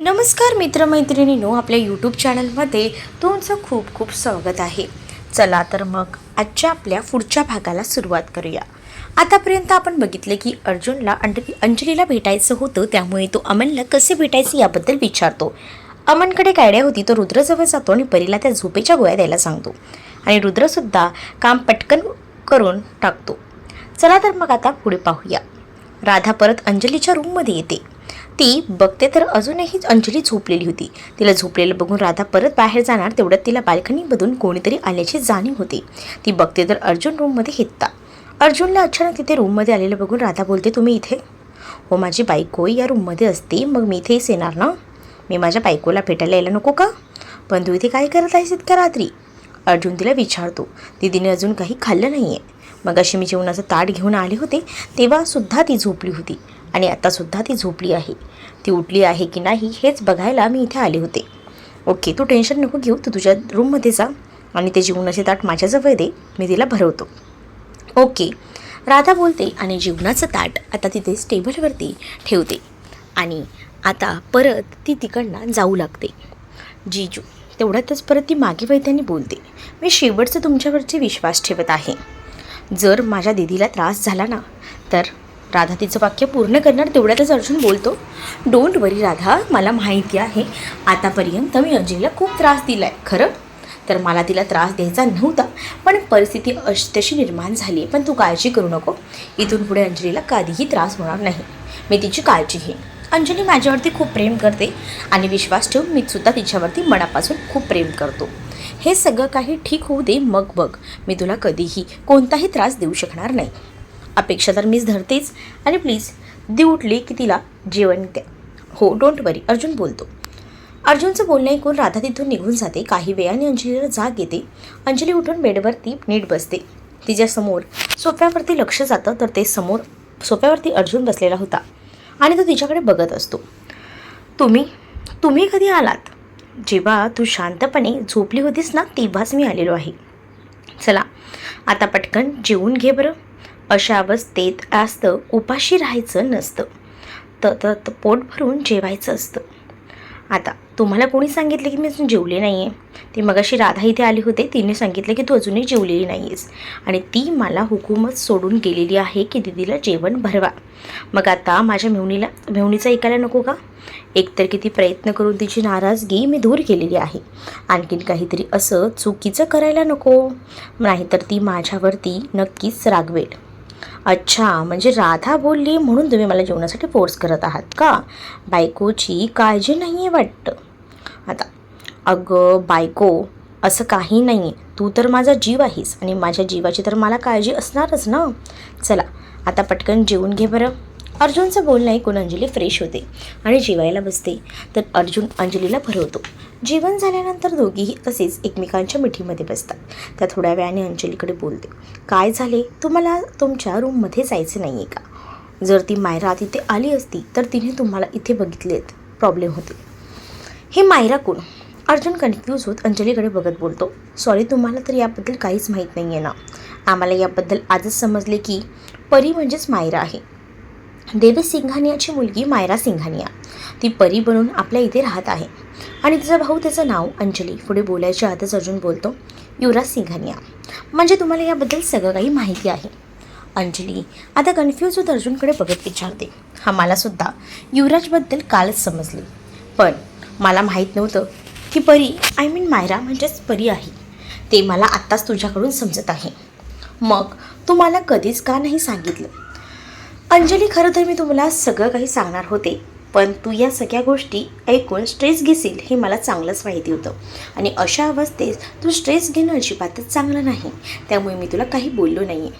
नमस्कार मित्रमैत्रिणींनो आपल्या यूट्यूब चॅनलमध्ये तुमचं खूप खूप स्वागत आहे. चला तर मग आजच्या आपल्या पुढच्या भागाला सुरुवात करूया. आतापर्यंत आपण बघितले की अर्जुनला अंड अंजलीला भेटायचं होतं त्यामुळे तो अमनला कसे भेटायचे याबद्दल विचारतो. अमनकडे एक आयडिया होती तो रुद्रजवळ जातो आणि परीला त्या झोपेच्या गोळ्या द्यायला सांगतो. आणि रुद्रसुद्धा काम पटकन करून टाकतो. चला तर मग आता पुढे पाहूया. राधा परत अंजलीच्या रूममध्ये येते. ती बघते तर अजूनही अंजली झोपलेली होती. तिला झोपलेलं बघून राधा परत बाहेर जाणार तेवढ्यात तिला बाल्कनीमधून कोणीतरी आल्याची जाणीव होते. ती बघते तर अर्जुन रूममध्ये हित्ता अर्जुनला अचानक तिथे रूममध्ये आलेलं बघून राधा बोलते तुम्ही इथे? हो माझी बायको या रूममध्ये असते मग मी इथेच येणार ना? मी माझ्या बायकोला भेटायला यायला नको का? पण तू इथे काय करत आहेस इतक्या रात्री? अर्जुन तिला विचारतो. दीदीने अजून काही खाल्लं नाही आहे मग अशी मी जेवणाचं ताट घेऊन आले होते तेव्हासुद्धा ती झोपली होती. आणि आत्तासुद्धा ती झोपली आहे. ती उठली आहे की नाही हेच बघायला मी इथे आले होते. ओके तू टेन्शन नको घेऊ तू तुझ्या रूममध्ये जा आणि ते जीवनाचे ताट माझ्याजवळ दे मी तिला भरवतो. ओके राधा बोलते आणि जीवनाचं ताट आता तिथे टेबलवरती ठेवते आणि आता परत ती तिकडनं जाऊ लागते. जीजू तेवढ्यातच परत ती मागे वैद्याने बोलते मी शेवटचं तुमच्यावरचे विश्वास ठेवत आहे. जर माझ्या दिदीला त्रास झाला ना तर राधा तिचं वाक्य पूर्ण करणार तेवढ्यातच अर्जुन बोलतो डोंट वरी राधा मला माहिती आहे आतापर्यंत मी अंजलीला खूप त्रास दिला आहे खरं? तर मला तिला त्रास द्यायचा नव्हता पण परिस्थिती अश तशी निर्माण झाली आहे पण तू काळजी करू नको इथून पुढे अंजलीला कधीही त्रास होणार नाही मी तिची काळजी घेईन. अंजली माझ्यावरती खूप प्रेम करते आणि विश्वास ठेवून मी सुद्धा तिच्यावरती मनापासून खूप प्रेम करतो. हे सगळं काही ठीक होऊ दे मग बघ मी तुला कधीही कोणताही त्रास देऊ शकणार नाही. अपेक्षा तर मीच धरतेच. आणि प्लीज दी उठली की तिला जेवण द्या. हो डोंट वरी अर्जुन बोलतो. अर्जुनचं बोलणं ऐकून राधा तिथून निघून जाते. काही वेळाने अंजलीला जाग येते. अंजली उठून बेडवरती नीट बसते. तिच्यासमोर सोफ्यावरती लक्ष जातं तर ते समोर सोफ्यावरती अर्जुन बसलेला होता. आणि तो तिच्याकडे बघत असतो. तुम्ही तुम्ही कधी आलात? जेव्हा तू शांतपणे झोपली होतीस ना तेव्हाच मी आलेलो आहे. चला आता पटकन जेवून घे बरं. अशा अवस्थेत असतं उपाशी राहायचं नसतं. तर तर पोट भरून जेवायचं असतं. आता तुम्हाला कोणी सांगितलं की मी अजून जेवले नाही आहे ती मगाशी राधा इथे आली होते तिने सांगितलं की तू अजूनही जेवलेली नाही आहेस आणि ती मला हुकूमत सोडून गेलेली आहे की दीदीला जेवण भरवा. मग आता माझ्या मेहुणीला मेहुणीचा ऐकायला नको का? एकतर किती प्रयत्न करून तिची नाराजगी मी दूर केलेली आहे. आणखीन काहीतरी असं चुकीचं करायला नको. नाहीतर ती माझ्यावरती नक्कीच रागवेल. अच्छा म्हणजे राधा बोलली म्हणून तुम्ही मला जेवणासाठी फोर्स करत आहात का? बायकोची काळजी नाही आहे वाटतं. आता अगं बायको असं काही नाही. आहे तू तर माझा जीव आहेस आणि माझ्या जीवाची तर मला काळजी असणारच ना. चला आता पटकन जेवून घे बरं. अर्जुनचं बोलणं ऐकून अंजली फ्रेश होते आणि जेवायला बसते. तर अर्जुन अंजलीला भरवतो. जेवण झाल्यानंतर दोघीही तसेच एकमेकांच्या मिठीमध्ये बसतात. त्या थोड्या वेळाने अंजलीकडे बोलते. काय झाले? तुम्हाला तुमच्या रूममध्ये जायचं नाही आहे का? जर ती मायरा तिथे आली असती तर तिने तुम्हाला इथे बघितलेत. प्रॉब्लेम होते. हे मायरा कोण? अर्जुन कन्फ्यूज होत अंजलीकडे बघत बोलतो. सॉरी तुम्हाला तर याबद्दल काहीच माहीत नाही आहे ना. आम्हाला याबद्दल आजच समजले की परी म्हणजेच मायरा आहे. देवी सिंघानियाची मुलगी मायरा सिंघानिया. ती परी बनून आपल्या इथे राहत आहे. आणि तिचा भाऊ त्याचं नाव अंजली. पुढे बोलायच्या आतच अर्जुन बोलतो युवराज सिंघानिया म्हणजे तुम्हाला याबद्दल सगळं काही माहिती आहे. अंजली आता कन्फ्यूज होत अर्जुनकडे बघत विचारते. हा मलासुद्धा युवराजबद्दल कालच समजले. पण मला माहीत नव्हतं की परी आय मीन मायरा म्हणजेच परी आहे. ते मला आत्ताच तुझ्याकडून समजत आहे. मग तू मला कधीच का नाही सांगितलं? अंजली खरं तर मी तुम्हाला सगळं काही सांगणार होते पण तू या सगळ्या गोष्टी ऐकून स्ट्रेस घेशील हे मला चांगलंच माहिती होतं. आणि अशा अवस्थेत तू स्ट्रेस घेणं अजिबातच चांगलं नाही त्यामुळे मी तुला काही बोललो नाही आहे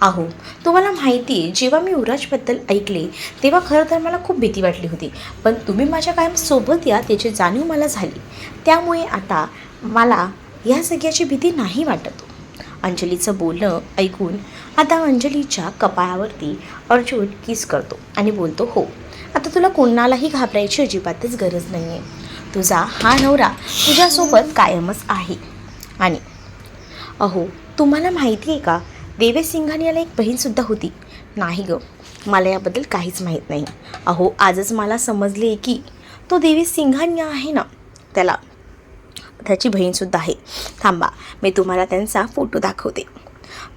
आहो तुम्हाला माहिती आहे जेव्हा मी युवराजबद्दल ऐकले तेव्हा खरं तर मला खूप भीती वाटली होती पण तुम्ही माझ्या कायम सोबत या त्याची जाणीव मला झाली. त्यामुळे आता मला या सगळ्याची भीती नाही वाटत. अंजलीचं बोलणं ऐकून आता अंजलीच्या कपाळावरती अर्जुन किस करतो आणि बोलतो हो आता तुला कोणालाही घाबरायची अजिबातच गरज नाही आहे तुझा हा नवरा तुझ्यासोबत कायमच आहे. आणि अहो तुम्हाला माहिती आहे का देवेश सिंघानियाला एक बहीणसुद्धा होती. नाही गं मला याबद्दल काहीच माहीत नाही. अहो आजच मला समजले की तो देवी सिंघानिया आहे ना त्याला त्याची बहीणसुद्धा आहे. थांबा मी तुम्हाला त्यांचा फोटो दाखवते.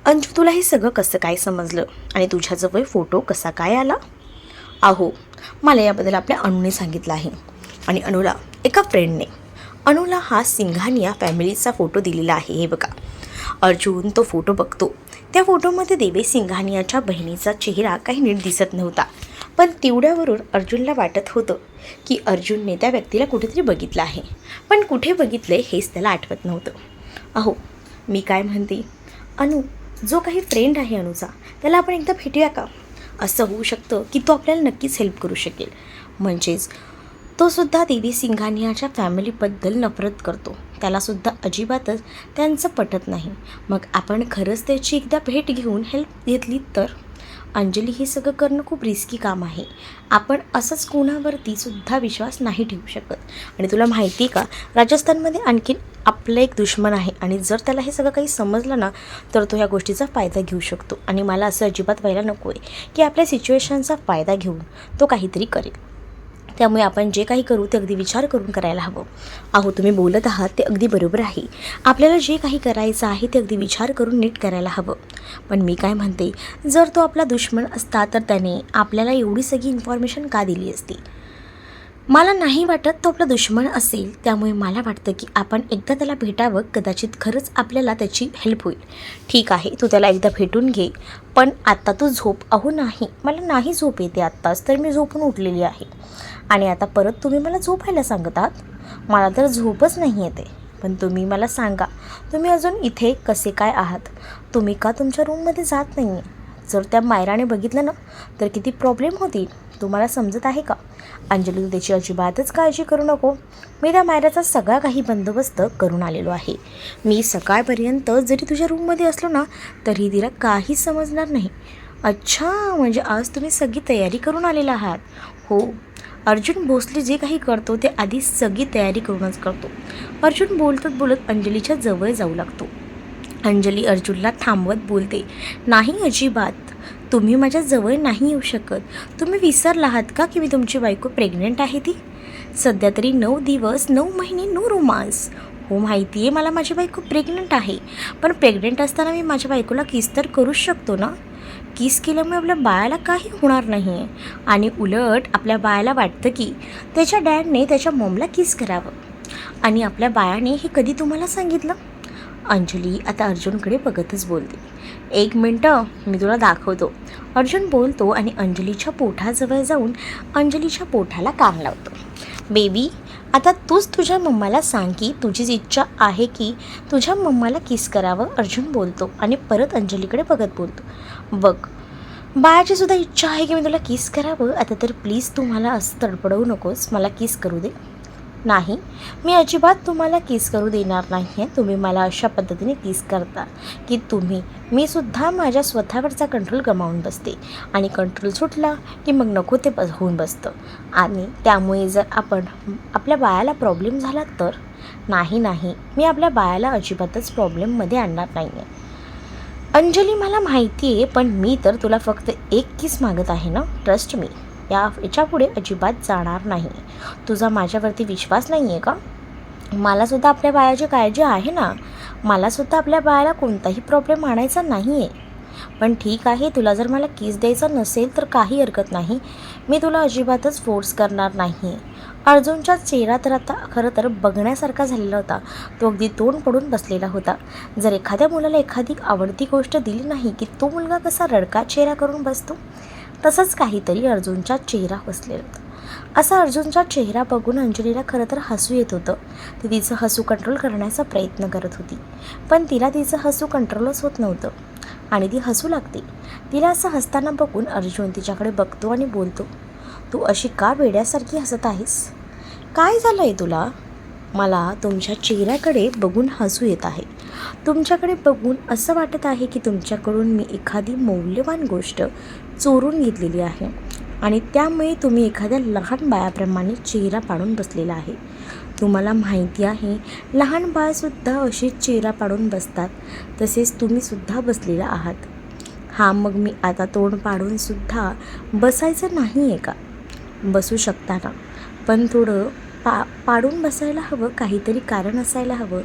अंजू तुला हे सगळं कसं काय समजलं? आणि तुझ्याजवळ फोटो कसा काय आला? आहो मला याबद्दल आपल्या अणूने सांगितलं आहे. आणि अणूला एका फ्रेंडने अणूला हा सिंघानिया फॅमिलीचा फोटो दिलेला आहे हे बघा. अर्जुन तो फोटो बघतो. त्या फोटोमध्ये देवे सिंघानियाच्या बहिणीचा चेहरा काही नीट दिसत नव्हता. पण तेवढ्यावरून अर्जुनला वाटत होतं की अर्जुनने त्या व्यक्तीला कुठेतरी बघितलं आहे. पण कुठे बघितले हेच त्याला आठवत नव्हतं. अहो मी काय म्हणते? अनु जो काही फ्रेंड आहे अनुचा त्याला आपण एकदा भेटूया का? असं होऊ शकतं की तो आपल्याला नक्कीच हेल्प करू शकेल. म्हणजेच तो सुद्धा देवी सिंघानियाच्या फॅमिलीबद्दल नफरत करतो. त्यालासुद्धा अजिबातच त्यांचं पटत नाही. मग आपण खरंच त्याची एकदा भेट घेऊन हेल्प घेतली तर? अंजली हे सगळं करणं खूप रिस्की काम आहे. आपण असंच कोणावरती सुद्धा विश्वास नाही ठेवू शकत. आणि तुला माहिती आहे का राजस्थानमध्ये आणखीन आपलं एक दुश्मन आहे. आणि जर त्याला हे सगळं काही समजलं ना तर तो ह्या गोष्टीचा फायदा घेऊ शकतो. आणि मला असं अजिबात व्हायला नको आहे की आपल्या सिच्युएशनचा फायदा घेऊन तो काहीतरी करेल. त्यामुळे आपण जे काही करू ते अगदी विचार करून करायला हवं. अहो तुम्ही बोलत आहात ते अगदी बरोबर आहे. आपल्याला जे काही करायचं आहे ते अगदी विचार करून नीट करायला हवं. पण मी काय म्हणते जर तो आपला दुश्मन असता तर त्याने आपल्याला एवढी सगळी इन्फॉर्मेशन का दिली असती? मला नाही वाटत तो आपला दुश्मन असेल. त्यामुळे मला वाटतं की आपण एकदा त्याला भेटावं कदाचित खरंच आपल्याला त्याची हेल्प होईल. ठीक आहे तू त्याला एकदा भेटून घे. पण आत्ता तू झोप. अहो नाही. मला नाही झोप येते आत्ताच तर मी झोपून उठलेली आहे. आणि आता परत तुम्ही मला झोपायला सांगत आहात मला तर झोपच नाही येते. पण तुम्ही मला सांगा तुम्ही अजून इथे कसे काय आहात? तुम्ही का तुमच्या रूममध्ये जात नाही आहे जर त्या मायराने बघितलं ना तर किती प्रॉब्लेम होती तुम्हाला समजत आहे का? अंजली तू त्याची अजिबातच काळजी करू नको. मी त्या मायराचा सगळा काही बंदोबस्त करून आलेलो आहे. मी सकाळपर्यंत जरी तुझ्या रूममध्ये असलो ना तरी तिला काही समजणार नाही. अच्छा म्हणजे आज तुम्ही सगळी तयारी करून आलेला आहात. हो अर्जुन भोसले जे काही करतो ते आधी सगळी तयारी करूनच करतो. अर्जुन बोलतच बोलत अंजलीच्या जवळ जाऊ लागतो. अंजली अर्जुनला थांबवत बोलते नाही अजिबात. तुम्ही माझ्या जवळ नाही येऊ शकत. तुम्ही विसरला आहात का की मी तुमची बायको प्रेग्नंट आहे ती? सध्या तरी नऊ दिवस नऊ महिने नो रोमांस. हो माहिती आहे मला माझी बायको प्रेग्नंट आहे. पण प्रेग्नंट असताना मी माझ्या बायकोला किस तर करूच शकतो ना? किस केल्यामुळे आपल्या बाळाला काही होणार नाही आहे आणि उलट आपल्या बाळाला वाटतं की त्याच्या डॅडने त्याच्या मॉमला किस करावं. आणि आपल्या बाळाने हे कधी तुम्हाला सांगितलं? अंजली आता अर्जुनकडे बघतच बोलते. एक मिनटं मी तुला दाखवतो. अर्जुन बोलतो आणि अंजलीच्या पोठाजवळ जाऊन अंजलीच्या पोठाला कान लावतो. बेबी आता तूच तुझ्या मम्माला सांग की तुझीच इच्छा आहे की तुझ्या मम्माला किस करावं? अर्जुन बोलतो आणि परत अंजलीकडे बघत बोलतो. बघ बाळाची सुद्धा इच्छा आहे की मी तुला किस करावं? आता तर प्लीज तू मला असं तडपडवू नकोस. मला किस करू दे. नाही मी अजिबात तुम्हाला किस करू देणार नाही आहे तुम्ही मला अशा पद्धतीने किस करता की तुम्ही मी सुद्धा माझ्या स्वतःवरचा कंट्रोल गमावून बसते. आणि कंट्रोल सुटला की मग नको ते बस होऊन बसतं. आणि त्यामुळे जर आपण आपल्या बाळाला प्रॉब्लेम झाला तर? नाही नाही. मी आपल्या बाळाला अजिबातच प्रॉब्लेममध्ये आणणार नाही आहे अंजली मला माहिती आहे पण मी तर तुला फक्त एक किस मागत आहे ना? ट्रस्ट मी या याच्यापुढे अजिबात जाणार नाही. तुझा माझ्यावरती विश्वास नाही आहे का मलासुद्धा आपल्या बाळाची काळजी आहे ना? मलासुद्धा आपल्या बाळाला कोणताही प्रॉब्लेम आणायचा नाही आहे पण ठीक आहे तुला जर मला किस द्यायचा नसेल तर काही हरकत नाही. मी तुला अजिबातच फोर्स करणार नाही. आहे अर्जुनचा चेहरा तर आता खरं तर बघण्यासारखा झालेला होता. तो अगदी तोंड पडून बसलेला होता. जर एखाद्या मुलाला एखादी आवडती गोष्ट दिली नाही की तो मुलगा कसा रडका चेहरा करून बसतो? तसंच काहीतरी अर्जुनचा चेहरा बसलेला होता. असा अर्जुनचा चेहरा बघून अंजलीला खरं तर हसू येत होतं. ती तिचं हसू कंट्रोल करण्याचा प्रयत्न करत होती. पण तिला तिचं हसू कंट्रोलच होत नव्हतं. आणि ती हसू लागते. तिला असं हसताना बघून अर्जुन तिच्याकडे बघतो आणि बोलतो तू अशी का वेड्यासारखी हसत आहेस? काय झालं आहे तुला? मला तुमच्या चेहऱ्याकडे बघून हसू येत आहे. तुमच्याकडे बघून असं वाटत आहे की तुमच्याकडून मी एखादी मौल्यवान गोष्ट चोरून घेतलेली आहे. आणि त्यामुळे तुम्ही एखाद्या लहान बाळाप्रमाणे चेहरा पाडून बसलेला आहे. तुम्हाला माहिती आहे लहान बाळसुद्धा असे चेहरा पाडून बसतात तसेच तुम्हीसुद्धा बसलेला आहात. हा मग मी आता तोंड पाडूनसुद्धा बसायचं नाही आहे का? बसू शकता ना. पण थोडं पा पाडून बसायला हवं काहीतरी कारण असायला हवं.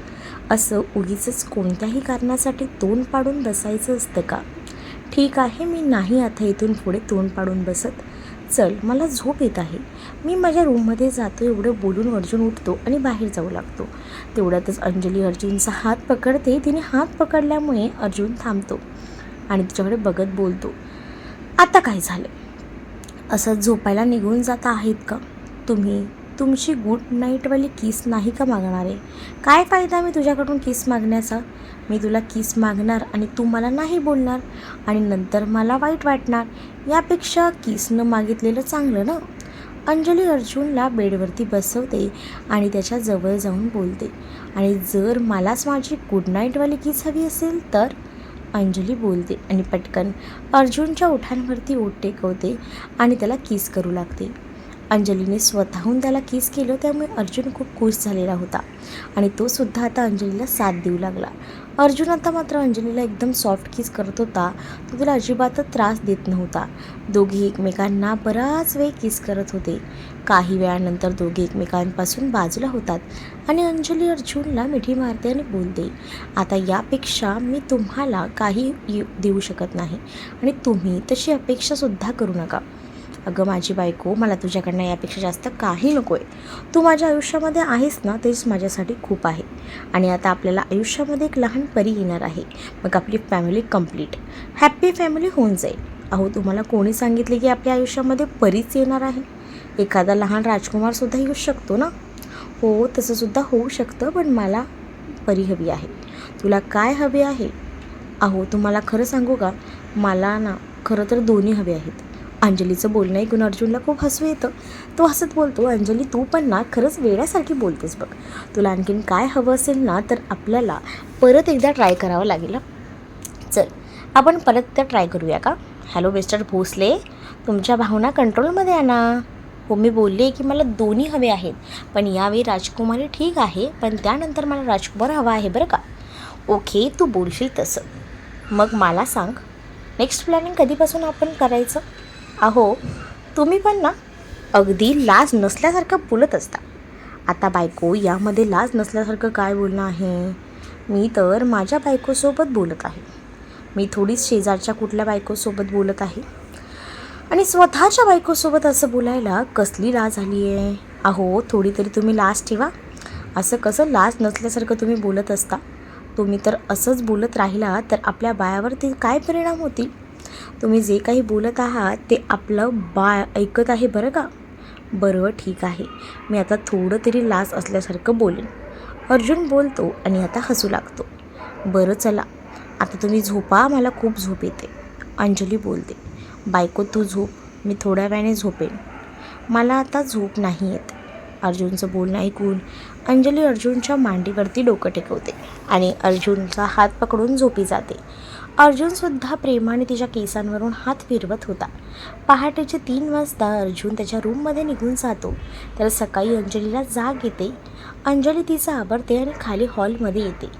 असं उगीचंच कोणत्याही कारणासाठी तोंड पाडून बसायचं असतं का? ठीक आहे मी नाही आता इथून पुढे तोंड पाडून बसत. चल मला झोप येत आहे. मी माझ्या रूममध्ये जातो एवढं बोलून अर्जुन उठतो आणि बाहेर जाऊ लागतो. तेवढ्यातच अंजली अर्जुनचा हात पकडते. तिने हात पकडल्यामुळे अर्जुन थांबतो आणि तिच्याकडे बघत बोलतो आता काय झालं? असं झोपायला निघून जात आहेत का? तुम्ही तुमची गुड नाईटवाली किस नाही का मागणार आहे? काय फायदा मी तुझ्याकडून किस मागण्याचा? मी तुला किस मागणार आणि तू मला नाही बोलणार? आणि नंतर मला वाईट वाटणार? यापेक्षा किस न मागितलेलं चांगलं ना? अंजली अर्जुनला बेडवरती बसवते आणि त्याच्याजवळ जाऊन बोलते. आणि जर मलाच माझी गुड नाईटवाली किस हवी असेल तर? अंजली बोलते आणि पटकन अर्जुनच्या ओठांवरती ओठ टेकवते आणि त्याला किस करू लागते. अंजलीने स्वतःहून त्याला किस केलं त्यामुळे अर्जुन खूप खुश झालेला होता. आणि तो सुद्धा आता अंजलीला साथ देऊ लागला. अर्जुन आता मात्र अंजलीला एकदम सॉफ्ट किस करत होता. तो तिला अजिबातच त्रास देत नव्हता. दोघे एकमेकांना बराच वेळ किस करत होते. काही वेळानंतर दोघे एकमेकांपासून बाजूला होतात आणि अंजली अर्जुनला मिठी मारते आणि बोलते आता यापेक्षा मी तुम्हाला काही येऊ- देऊ शकत नाही आणि तुम्ही तशी अपेक्षासुद्धा करू नका. अगं माझी बायको मला तुझ्याकडनं यापेक्षा जास्त काही नको आहे तू माझ्या आयुष्यामध्ये आहेस ना तेच माझ्यासाठी खूप आहे. आणि आता आपल्याला आयुष्यामध्ये एक लहान परी येणार आहे. मग आपली फॅमिली कंप्लीट हॅप्पी फॅमिली होऊन जाईल. अहो तुम्हाला कोणी सांगितले की आपल्या आयुष्यामध्ये परीच येणार आहे? एखादा लहान राजकुमारसुद्धा येऊ शकतो ना? हो तसंसुद्धा होऊ शकतं पण मला परी हवी आहे. तुला काय हवे आहे? अहो तुम्हाला खरं सांगू का? मला ना खरं तर दोन्ही हवे आहेत. अंजलीचं बोलणं ऐकून अर्जुनला खूप हसू येतं. तो हसत बोलतो अंजली तू पण ना खरंच वेड्यासारखी बोलतेस बघ. तुला आणखीन काय हवं असेल ना तर आपल्याला परत एकदा ट्राय करावं लागेल चल आपण परत एकदा ट्राय करूया का? हॅलो मिस्टर भोसले तुमच्या भावना कंट्रोलमध्ये आणा हो मी बोलले आहे की मला दोन्ही हवे आहेत पण यावेळी राजकुमारी ठीक आहे पण त्यानंतर मला राजकुमार हवा आहे बरं का. ओके तू बोलशील तसं. मग मला सांग नेक्स्ट प्लॅनिंग कधीपासून आपण करायचं? अहो तुम्ही पण ना अगदी लाज नसल्यासारखं बोलत असता. आता बायको यामध्ये लाज नसल्यासारखं काय बोलणं आहे? मी तर माझ्या बायकोसोबत बोलत आहे. मी थोडीच शेजारच्या कुठल्या बायकोसोबत बोलत आहे? आणि स्वतःच्या बायकोसोबत असं बोलायला कसली लाज आली आहे अहो थोडी तरी तुम्ही लाज ठेवा. असं कसं लाज नसल्यासारखं तुम्ही बोलत असता? तुम्ही तर असंच बोलत राहिला तर आपल्या बायावरती काय परिणाम होतील? तुम्ही जे काही बोलत आहात ते आपलं बाळ ऐकत आहे बरं का? बरं ठीक आहे. मी आता थोडं तरी लाज असल्यासारखं बोलेन. अर्जुन बोलतो आणि आता हसू लागतो. बरं चला. आता तुम्ही झोपा मला खूप झोप येते. अंजली बोलते. बायको तू झोप. मी थोड्या वेळाने झोपेन. मला आता झोप नाही येत. अर्जुनचं बोलणं ऐकून अंजली अर्जुनच्या मांडीवरती डोकं टेकवते आणि अर्जुनचा हात पकडून झोपी जाते. अर्जुनसुद्धा प्रेमाने तिच्या केसांवरून हात फिरवत होता. पहाटेचे तीन वाजता अर्जुन त्याच्या रूममध्ये निघून जातो. तर सकाळी अंजलीला जाग येते. अंजली तिचं आवडते आणि खाली हॉलमध्ये येते.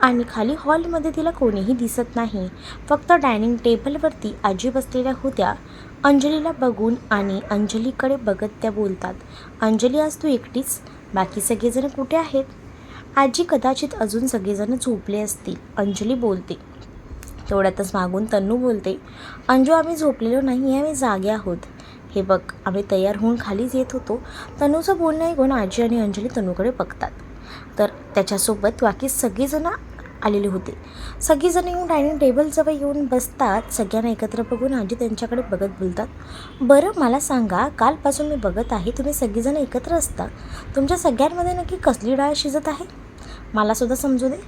आणि खाली हॉलमध्ये तिला कोणीही दिसत नाही. फक्त डायनिंग टेबलवरती आजी बसलेल्या होत्या. अंजलीला बघून आणि अंजलीकडे बघत त्या बोलतात अंजली आज तू एकटीच? बाकी सगळेजण कुठे आहेत? आजी कदाचित अजून सगळेजण झोपले असतील अंजली बोलते. तेवढ्यातच मागून तन्नू बोलते अंजू आम्ही झोपलेलो नाही आम्ही जागे आहोत. हे बघ आम्ही तयार होऊन खालीच येत होतो. तनूचं बोलणं ऐकून आजी आणि अंजली तनूकडे बघतात. तर त्याच्यासोबत बाकी सगळीजणं आलेले होते. सगळीजणं येऊन डायनिंग टेबलजवळ येऊन बसतात. सगळ्यांना एकत्र बघून आजी त्यांच्याकडे बघत बोलतात. बरं मला सांगा कालपासून मी बघत आहे तुम्ही सगळीजणं एकत्र असता. तुमच्या सगळ्यांमध्ये नक्की कसली डाळ शिजत आहे? मलासुद्धा समजू दे.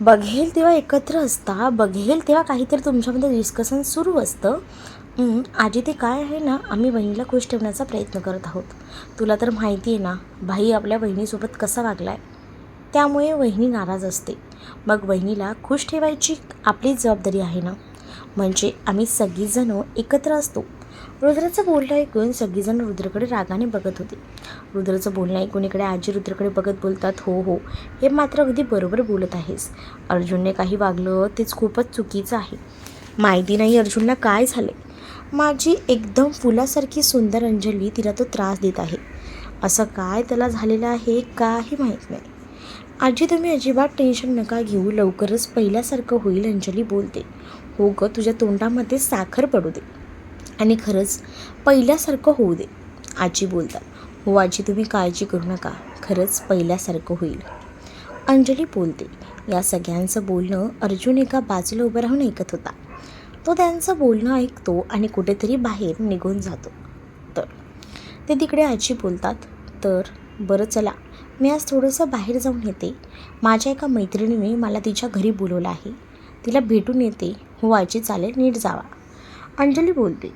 बघेल तेव्हा एकत्र असता बघेल तेव्हा काहीतरी तुमच्यामध्ये डिस्कशन सुरू असतं. आजी ते काय आहे ना आम्ही बहिणीला खुश ठेवण्याचा प्रयत्न करत आहोत. तुला तर माहिती आहे ना भाई आपल्या बहिणीसोबत कसा वागला आहे त्यामुळे वहिनी नाराज असते. मग वहिनीला खुश ठेवायची आपलीच जबाबदारी आहे ना? म्हणजे आम्ही सगळीजणं एकत्र असतो. रुद्राचं बोलणं ऐकून सगळीजण रुद्रकडे रागाने बघत होते. रुद्राचं बोलणं ऐकून इकडे आजी रुद्रकडे बघत बोलतात हो हो हे मात्र अगदी बरोबर बोलत आहेस. अर्जुनने काही वागलं तेच खूपच चुकीचं आहे. माहिती नाही अर्जुनला काय झाले माझी एकदम फुलासारखी सुंदर अंजली तिला तो त्रास देत आहे. असं काय त्याला झालेलं आहे काही माहीत नाही. आजी तुम्ही अजिबात टेन्शन नका घेऊ लवकरच पहिल्यासारखं होईल अंजली बोलते. हो ग तुझ्या तोंडामध्ये साखर पडू दे. आणि खरंच पहिल्यासारखं होऊ दे आजी बोलतात. हो आजी तुम्ही काळजी करू नका. खरंच पहिल्यासारखं होईल. अंजली बोलते. या सगळ्यांचं बोलणं अर्जुन एका बाजूला उभं राहून ऐकत होता. तो त्यांचं बोलणं ऐकतो आणि कुठेतरी बाहेर निघून जातो. तर ते तिकडे आजी बोलतात. तर बरं चला मी आज थोडंसं बाहेर जाऊन येते. माझ्या एका मैत्रिणीने मला तिच्या घरी बोलवलं आहे. तिला भेटून येते. हो आजी चालेल नीट जावा. अंजली बोलते.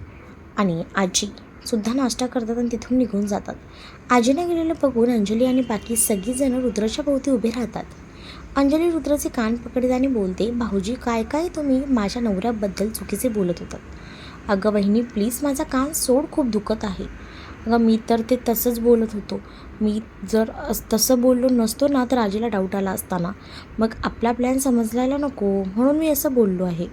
आणि आजी सुद्धा नाश्ता करतात आणि तिथून निघून जातात. आजीने गेलेलं बघून अंजली आणि बाकी सगळीजणं रुद्राच्या भोवती उभे राहतात. अंजली रुद्राचे कान पकडते आणि बोलते भाऊजी काय काय तुम्ही माझ्या नवऱ्याबद्दल चुकीचे बोलत होतात. अगं बहिणी प्लीज माझा कान सोड खूप दुखत आहे. अगं मी तर ते तसंच बोलत होतो. मी जर अस- तसं बोललो नसतो ना तर आजीला डाऊट आला असताना. मग आपला प्लॅन समजलायला नको म्हणून मी असं बोललो आहे.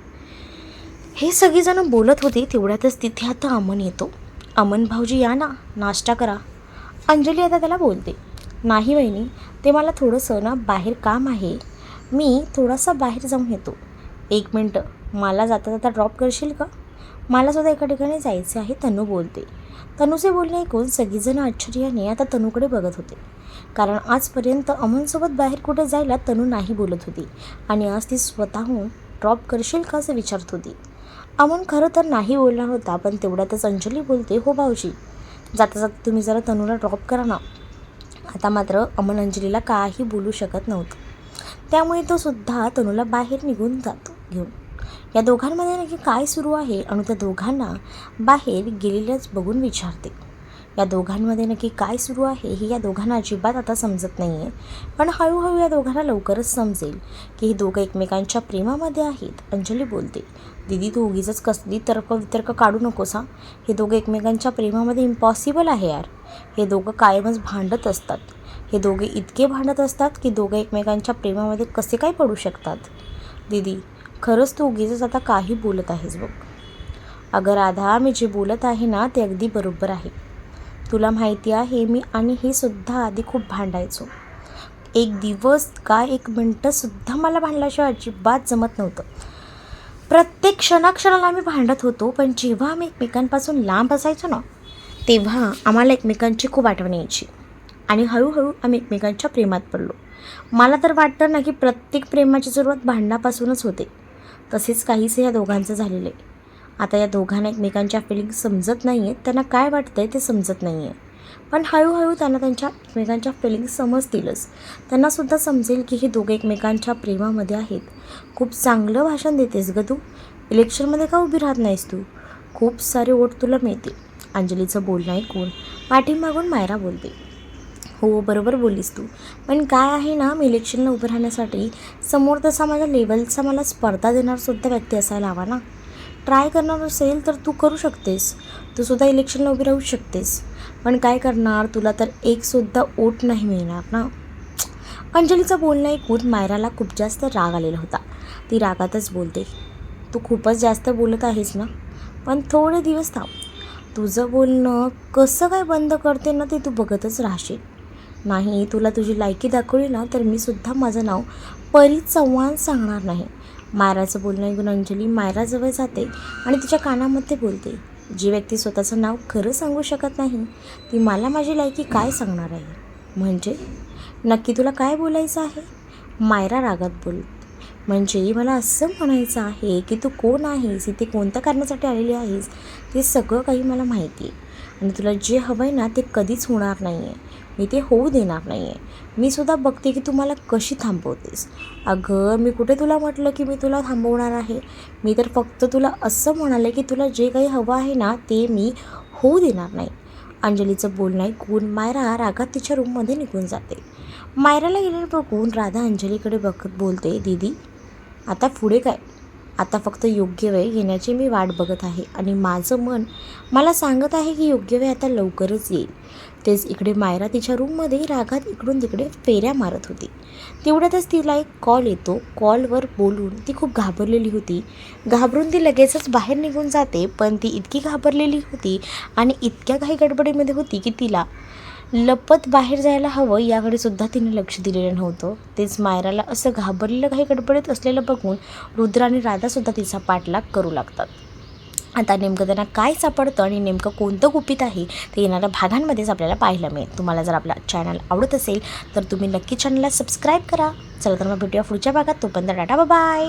हे सगळीजणं बोलत होते तेवढ्यातच तिथे आता अमन येतो. अमन भाऊजी या ना नाश्ता करा. अंजली आता त्याला बोलते. नाही वहिनी ते मला थोडंसं ना बाहेर काम आहे. मी थोडासा बाहेर जाऊन येतो. एक मिनटं मला जाता जाता ड्रॉप करशील का? मला सुद्धा एका ठिकाणी जायचे आहे तनू बोलते. तनूचे बोलणे ऐकून सगळीजणं आश्चर्याने आता तनूकडे बघत होते. कारण आजपर्यंत अमनसोबत बाहेर कुठे जायला तनू नाही बोलत होती आणि आज ती स्वतःहून ड्रॉप करशील का असं विचारत होती. अमन खरं तर नाही बोलला होता पण तेवढ्यातच अंजली बोलते हो भाऊजी जाता जाता तुम्ही जरा तनूला ड्रॉप करा ना. आता मात्र अमन अंजलीला काही बोलू शकत नव्हतं. त्यामुळे तो सुद्धा तनूला बाहेर निघून जातो घेऊन. या दोघांमध्ये नक्की काय सुरू आहे आणि त्या दोघांना बाहेर गेलेल्याच बघून विचारते. या दोघांमध्ये नक्की काय सुरू आहे हे या दोघांना अजिबात आता समजत नाही आहे पण हळूहळू या दोघांना लवकरच समजेल की हे दोघं एकमेकांच्या प्रेमामध्ये आहेत अंजली बोलते. दिदी तू उगीच कसली तर्क वितर्क काढू नकोस. हां हे दोघं एकमेकांच्या प्रेमामध्ये इम्पॉसिबल आहे यार. हे दोघं कायमच भांडत असतात. हे दोघे इतके भांडत असतात की दोघं एकमेकांच्या प्रेमामध्ये कसे काय पडू शकतात? दीदी खरंच तू उगीच आता काही बोलत आहेस बघ. अगं राधा मी जे बोलत आहे ना ते अगदी बरोबर आहे. तुला माहिती आहे मी आणि हे सुद्धा आधी खूप भांडायचो. एक दिवस का एक मिनटंसुद्धा मला भांडल्याशिवाय अजिबात जमत नव्हतं. प्रत्येक क्षणाक्षणाला आम्ही भांडत होतो पण जेव्हा आम्ही एकमेकांपासून लांब असायचो ना तेव्हा आम्हाला एकमेकांची खूप आठवण यायची. आणि हळूहळू आम्ही एकमेकांच्या प्रेमात पडलो. मला तर वाटतं ना की प्रत्येक प्रेमाची सुरुवात भांडणापासूनच होते. तसेच काहीसे या दोघांचं झालेलं आहे. आता या दोघांना एकमेकांच्या फिलिंग्स समजत नाही आहेत त्यांना काय वाटतं आहे ते समजत नाही आहे पण हळूहळू त्यांना त्यांच्या एकमेकांच्या फिलिंग्स समजतीलच. त्यांनासुद्धा समजेल की हे दोघे एकमेकांच्या प्रेमामध्ये आहेत. खूप चांगलं भाषण देतेस ग तू. इलेक्शनमध्ये का उभी राहत नाहीस तू? खूप सारे वोट तुला मिळतील. अंजलीचं बोलणं ऐकून पाठीमागून मायरा बोलते. हो बरोबर बोललीस तू. पण काय आहे ना मी इलेक्शनला उभं राहण्यासाठी समोर तसा माझ्या लेवलचा मला स्पर्धा देणारसुद्धा व्यक्ती असायला हवा ना. ट्राय करणार असेल तर तू करू शकतेस. तू सुद्धा इलेक्शनला उभी राहू शकतेस. पण काय करणार तुला तर एकसुद्धा ओट नाही मिळणार ना. अंजलीचं बोलणं ऐकून मायराला खूप जास्त राग आलेला होता. ती रागातच बोलते तू खूपच जास्त बोलत आहेस ना. पण थोडे दिवस थांब. तुझं बोलणं कसं काय बंद करते ना ते तू बघतच राहशील. नाही तुला तुझी लायकी दाखवली ना तर मी सुद्धा माझं नाव परी चव्हाण सांगणार नाही. मायराचं बोलणं ऐकून अंजली मायराजवळ जाते आणि तिच्या कानामध्ये बोलते जी व्यक्ती स्वतःचं नाव खरं सांगू शकत नाही ती मला माझी लायकी काय सांगणार आहे? म्हणजे नक्की तुला काय बोलायचं आहे? मायरा रागात बोल म्हणजे मला असं म्हणायचं आहे की तू कोण आहेस इथे कोणत्या कारणासाठी आलेली आहेस ते सगळं काही मला माहिती आहे. आणि तुला जे हवं आहे ना ते कधीच होणार नाही आहे मी ते होऊ देणार नाही आहे मी सुद्धा बघते की तू मला कशी थांबवतेस. अगं मी कुठे तुला म्हटलं की मी तुला थांबवणार आहे? मी तर फक्त तुला असं म्हणाले की तुला जे काही हवं आहे ना ते मी होऊ देणार नाही. अंजलीचं बोलणं ऐकून मायरा रागात तिच्या रूममध्ये निघून जाते. मायराला गेलेलं बघून राधा अंजलीकडे बघत बोलते दीदी आता पुढे काय? आता फक्त योग्य वेळ येण्याची मी वाट बघत आहे आणि माझं मन मला सांगत आहे की योग्य वेळ आता लवकरच येईल. तेच इकडे मायरा तिच्या रूममध्ये रागात इकडून तिकडे फेऱ्या मारत होती. तेवढ्यातच तिला एक कॉल येतो. कॉलवर बोलून ती खूप घाबरलेली होती. घाबरून ती लगेचच बाहेर निघून जाते पण ती इतकी घाबरलेली होती आणि इतक्या काही गडबडीमध्ये होती की तिला लपत बाहेर जायला हवं याकडे सुद्धा तिने लक्ष दिलेलं नव्हतं. तेच मायराला असं घाबरलेलं काही गडबडीत असलेलं बघून रुद्र आणि राधासुद्धा तिचा पाठलाग करू लागतात. आता नेमकं त्यांना काय सापडतं आणि नेमकं कोणतं गुपित आहे ते येणाऱ्या भागांमध्येच आपल्याला पाहायला मिळेल. तुम्हाला जर आपला चॅनल आवडत असेल तर तुम्ही नक्की चॅनलला सबस्क्राईब करा. चला तर मग भेटूया पुढच्या भागात. तोपर्यंत डाटा बाय